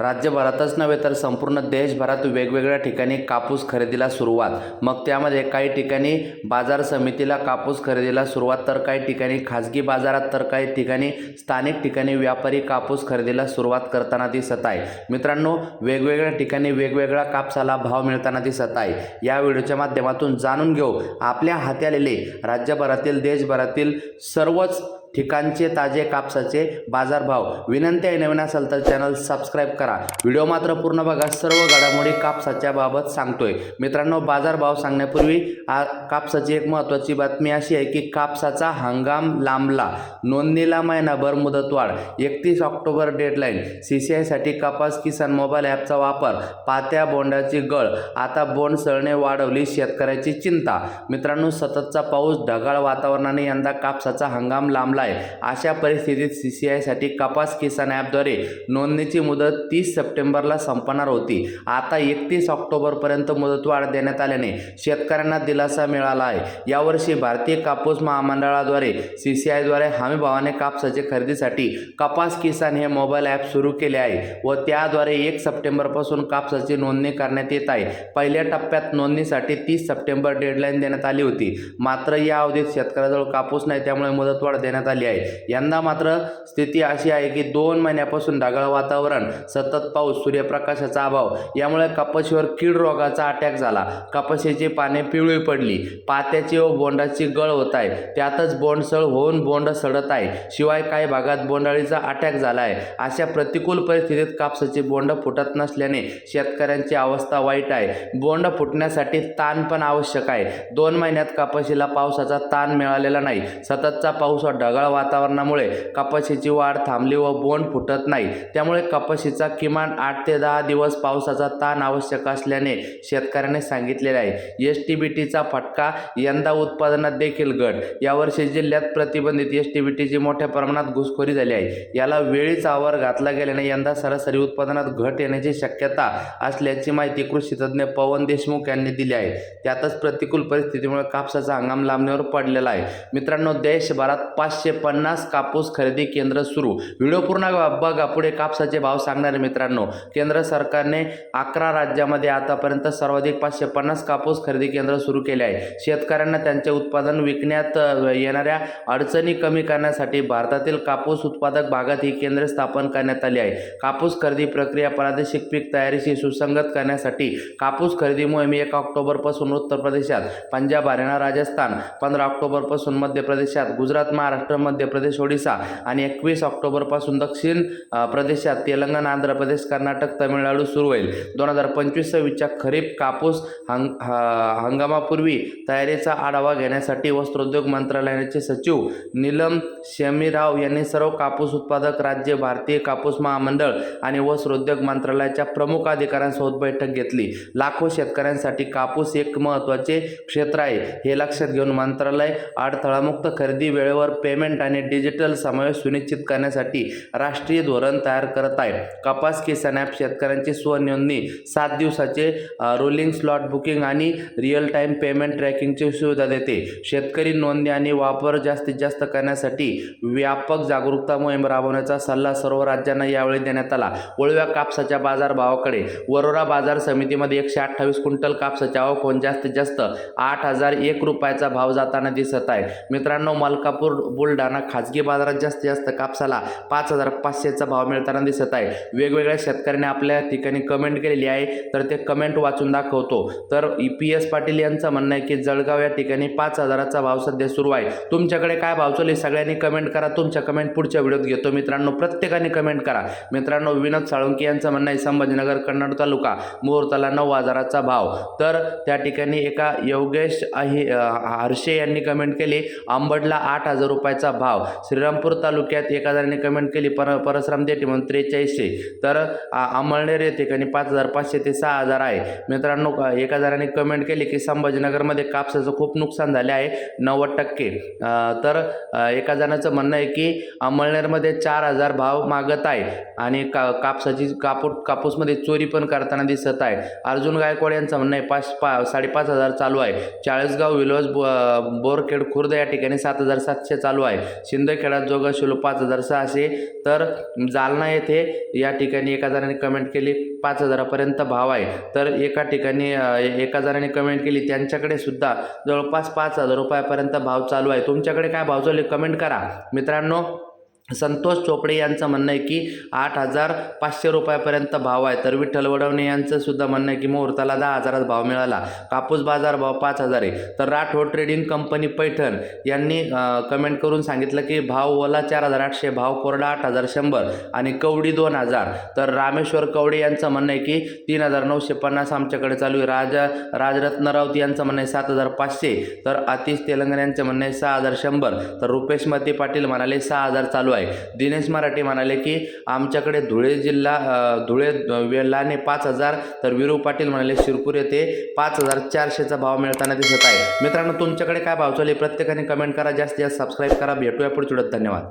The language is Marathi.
राज्यभरातच नव्हे तर संपूर्ण देशभरात वेगवेगळ्या ठिकाणी कापूस खरेदीला सुरुवात. मग त्यामध्ये काही ठिकाणी बाजार समितीला कापूस खरेदीला सुरुवात तर काही ठिकाणी खाजगी बाजारात तर काही ठिकाणी स्थानिक ठिकाणी व्यापारी कापूस खरेदीला सुरुवात करताना दिसत आहे. मित्रांनो वेगवेगळ्या ठिकाणी वेगवेगळ्या कापसाला भाव मिळताना दिसत आहे. या व्हिडिओच्या माध्यमातून जाणून घेऊ. आपल्या हाती आलेले राज्यभरातील देशभरातील सर्वच ठिकाणचे ताजे कापसाचे बाजारभाव. विनंती आहे नवीन असाल तर चॅनल सबस्क्राईब करा. व्हिडिओ मात्र पूर्ण बघा. सर्व घडामोडी कापसाच्या बाबत सांगतोय. मित्रांनो बाजारभाव सांगण्यापूर्वी आ कापसाची एक महत्त्वाची बातमी अशी आहे की कापसाचा हंगाम लांबला. नोंदणीला महिनाभर मुदतवाढ एकतीस ऑक्टोबर डेडलाईन. सी सी आयसाठी कपास किसान मोबाईल ॲपचा वापर. पात्या बोंडाची गळ. आता बोंड सळणे वाढवली शेतकऱ्याची चिंता. मित्रांनो सततचा पाऊस ढगाळ वातावरणाने यंदा कापसाचा हंगाम लांबला आहे. अशा परिस्थितीत सी सी आयसाठी कपास किसान ॲपद्वारे नोंदणीची मुदत तीस सप्टेंबरला संपणार होती. आता एकतीस ऑक्टोबरपर्यंत मुदतवाढ देण्यात आल्याने शेतकऱ्यांना दिलासा मिळाला आहे. यावर्षी भारतीय कापूस महामंडळाद्वारे सी सी आयद्वारे हमीभावाने कापसाचे खरेदीसाठी कपास किसान हे मोबाईल ॲप सुरू केले आहे व त्याद्वारे एक सप्टेंबरपासून कापसाची नोंदणी करण्यात येत आहे. पहिल्या टप्प्यात नोंदणीसाठी तीस सप्टेंबर डेडलाईन देण्यात आली होती. मात्र या अवधीत शेतकऱ्याजवळ कापूस नाही त्यामुळे मुदतवाढ देण्यात आली आहे. यंदा मात्र स्थिती अशी आहे की दोन महिन्यापासून ढगाळ वातावरण सतत पाऊस सूर्यप्रकाशाचा अभाव. यामुळे कपाशीवर कीड रोगाचा अटॅक झाला. कपाशीची पाने पिवळी पडली. पात्याची व बोंडाची गळ होत आहे. त्यातच बोंडसळ होऊन बोंड सडत आहे. शिवाय काही भागात बोंडाळीचा अटॅक झाला आहे. अशा प्रतिकूल परिस्थितीत कापसाचे बोंड फुटत नसल्याने शेतकऱ्यांची अवस्था वाईट आहे. बोंड फुटण्यासाठी ताण पण आवश्यक आहे. दोन महिन्यात कपाशीला पावसाचा ताण मिळालेला नाही. सततचा पाऊस ढगाळ ढगाळ वातावरणामुळे कपाशीची वाढ थांबली व बोंड फुटत नाही. त्यामुळे कपाशीचा किमान आठ ते दहा दिवस पावसाचा ताण आवश्यक असल्याने शेतकऱ्याने सांगितलेले आहे. एस टी बी टीचा फटका यंदा उत्पादनात देखील घट. यावर्षी जिल्ह्यात प्रतिबंधित एस टी बी टीची मोठ्या प्रमाणात घुसखोरी झाली आहे. याला वेळीच आवर घातला गेल्याने यंदा सरासरी उत्पादनात घट येण्याची शक्यता असल्याची माहिती कृषी तज्ज्ञ पवन देशमुख यांनी दिली आहे. त्यातच प्रतिकूल परिस्थितीमुळे कापसाचा हंगाम लांबणीवर पडलेला आहे. मित्रांनो देशभरात पाचशे पन्नास कापूस खरेदी केंद्र सुरू. व्हिडिओ पूर्ण बघा पुढे कापसाचे भाव सांगणारे मित्रांनो. केंद्र सरकारने अकरा राज्यामध्ये आतापर्यंत सर्वाधिक पाचशे पन्नास कापूस खरेदी केंद्र सुरू केले आहे. शेतकऱ्यांना त्यांचे उत्पादन विकण्यात येणाऱ्या अडचणी कमी करण्यासाठी भारतातील कापूस उत्पादक भागात ही केंद्रे स्थापन करण्यात आली आहे. कापूस खरेदी प्रक्रिया प्रादेशिक पीक तयारीशी सुसंगत करण्यासाठी कापूस खरेदी मोहीम एक ऑक्टोबरपासून उत्तर प्रदेशात पंजाब हरियाणा राजस्थान पंधरा ऑक्टोबरपासून मध्य प्रदेशात गुजरात महाराष्ट्र मध्य प्रदेश ओडिशा आणि एकवीस ऑक्टोबरपासून दक्षिण प्रदेशात तेलंगणा आंध्र प्रदेश कर्नाटक तमिळनाडू सुरू होईल. दोन हजार पंचवीस सव्वीसच्या खरीप कापूस हंग ह- हंगामापूर्वी तयारीचा आढावा घेण्यासाठी वस्त्रोद्योग मंत्रालयाचे सचिव नीलम शमीराव यांनी सर्व कापूस उत्पादक राज्य भारतीय कापूस महामंडळ आणि वस्त्रोद्योग मंत्रालयाच्या प्रमुख अधिकाऱ्यांसोबत बैठक घेतली. लाखो शेतकऱ्यांसाठी कापूस एक महत्त्वाचे क्षेत्र आहे हे लक्षात घेऊन मंत्रालय अडथळामुक्त खरेदी वेळेवर पेमेंट आणि डिजिटल समावेश सुनिश्चित करण्यासाठी राष्ट्रीय धोरण तयार करत आहे कपास किसान ॲप शेतकऱ्यांची स्वनोंदणी सात दिवसाचे रोलिंग स्लॉट बुकिंग आणि रिअल टाईम पेमेंट ट्रॅकिंगची सुविधा देते. शेतकरी नोंदणी आणि वापर जास्तीत जास्त करण्यासाठी व्यापक जागरूकता मोहीम राबवण्याचा सल्ला सर्व राज्यांना यावेळी देण्यात आला. वळव्या कापसाच्या बाजारभावाकडे वरोरा बाजार समितीमध्ये एकशे अठ्ठावीस क्विंटल कापसाच्या आवक जास्तीत जास्त आठ हजार एक रुपयाचा भाव जाताना दिसत आहे. मित्रांनो मलकापूर बुलढाणा खाजगी बाजारात जास्तीत जास्त कापसाला पाच हजार पाचशेचा भाव मिळताना दिसत आहे. वेगवेगळ्या शेतकऱ्यांनी आपल्या ठिकाणी कमेंट केलेली आहे. तर ते कमेंट वाचून दाखवतो. तर ई पी एस पाटील यांचं म्हणणं आहे की जळगाव या ठिकाणी पाच हजाराचा भाव सध्या सुरू आहे. तुमच्याकडे काय भाव चालू आहे? सगळ्यांनी कमेंट करा. तुमच्या कमेंट पुढच्या व्हिडिओत घेतो. मित्रांनो प्रत्येकाने कमेंट करा. मित्रांनो विनोद साळुंके यांचं म्हणणं आहे संभाजीनगर कन्नड तालुका मुहूर्ताला नऊ हजाराचा भाव. तर त्या ठिकाणी एका योगेश हर्षे यांनी कमेंट केली आंबडला आठ हजार रुपयाचा भाव. श्रीरामपूर तालुक्यात एका जणाने कमेंट केली पर परसराम देठी म्हणून त्रेचाळीसशे. तर अमळनेर या ठिकाणी पाच हजार पाचशे ते सहा हजार आहे. मित्रांनो एका जणाने कमेंट केली की संभाजीनगरमध्ये कापसाचं खूप नुकसान झाले आहे नव्वद टक्के. तर एका जणाचं म्हणणं आहे की अमळनेरमध्ये चार हजार भाव मागत आहे आणि का कापसाची कापूट कापूसमध्ये चोरी पण करताना दिसत आहे. अर्जुन गायकवाड यांचं म्हणणं आहे पाच पा साडेपाच हजार चालू आहे. चाळीसगाव विलोज बो बोरखेड खुर्द या ठिकाणी सात हजार सातशे चालू आहे. आहे शिंदखेडा जोगशिलो पाच हजार सहाशे. तर जालना येथे या ठिकाणी एका जणाने कमेंट केली पाच हजारापर्यंत भाव आहे. तर एका ठिकाणी एका जणाने कमेंट केली त्यांच्याकडे सुद्धा जवळपास पाच हजार रुपयापर्यंत भाव चालू आहे. तुमच्याकडे काय भाव चालू आहे? कमेंट करा. मित्रांनो संतोष चोपडे यांचं म्हणणं आहे की आठ हजार पाचशे रुपयापर्यंत भाव आहे. तर विठ्ठल वडवणे यांचं सुद्धा म्हणणं आहे की मुहूर्ताला दहा हजारात भाव मिळाला. कापूस बाजार भाव पाच हजार आहे. तर राठोड ट्रेडिंग कंपनी पैठण यांनी कमेंट करून सांगितलं की भाव ओला चार हजार आठशे भाव कोरडा आठ हजार शंभर आणि कवडी दोन हजार. तर रामेश्वर कवडे यांचं म्हणणं आहे की तीन हजार नऊशे पन्नास आमच्याकडे चालू आहे. राजा राजरत्न राऊत यांचं म्हणणं आहे सात हजार पाचशे. तर आतिश तेलंगण यांचं म्हणणं आहे सहा हजार शंभर. तर रुपेश मते पाटील म्हणाले सहा हजार चालू आहे. दिनेश मराठे म्हणाले की आमच्याकडे धुळे जिल्हा धुळे वेलाने पाच हजार तर विरू पाटील म्हणाले शिरपूर येथे पाच हजार चारशेचा भाव मिळताना दिसत आहे. मित्रांनो तुमच्याकडे काय भाव चालू आहे? प्रत्येकाने कमेंट करा. जास्तीत जास्त सबस्क्राईब करा. भेटूया पुढे व्हिडिओत. धन्यवाद.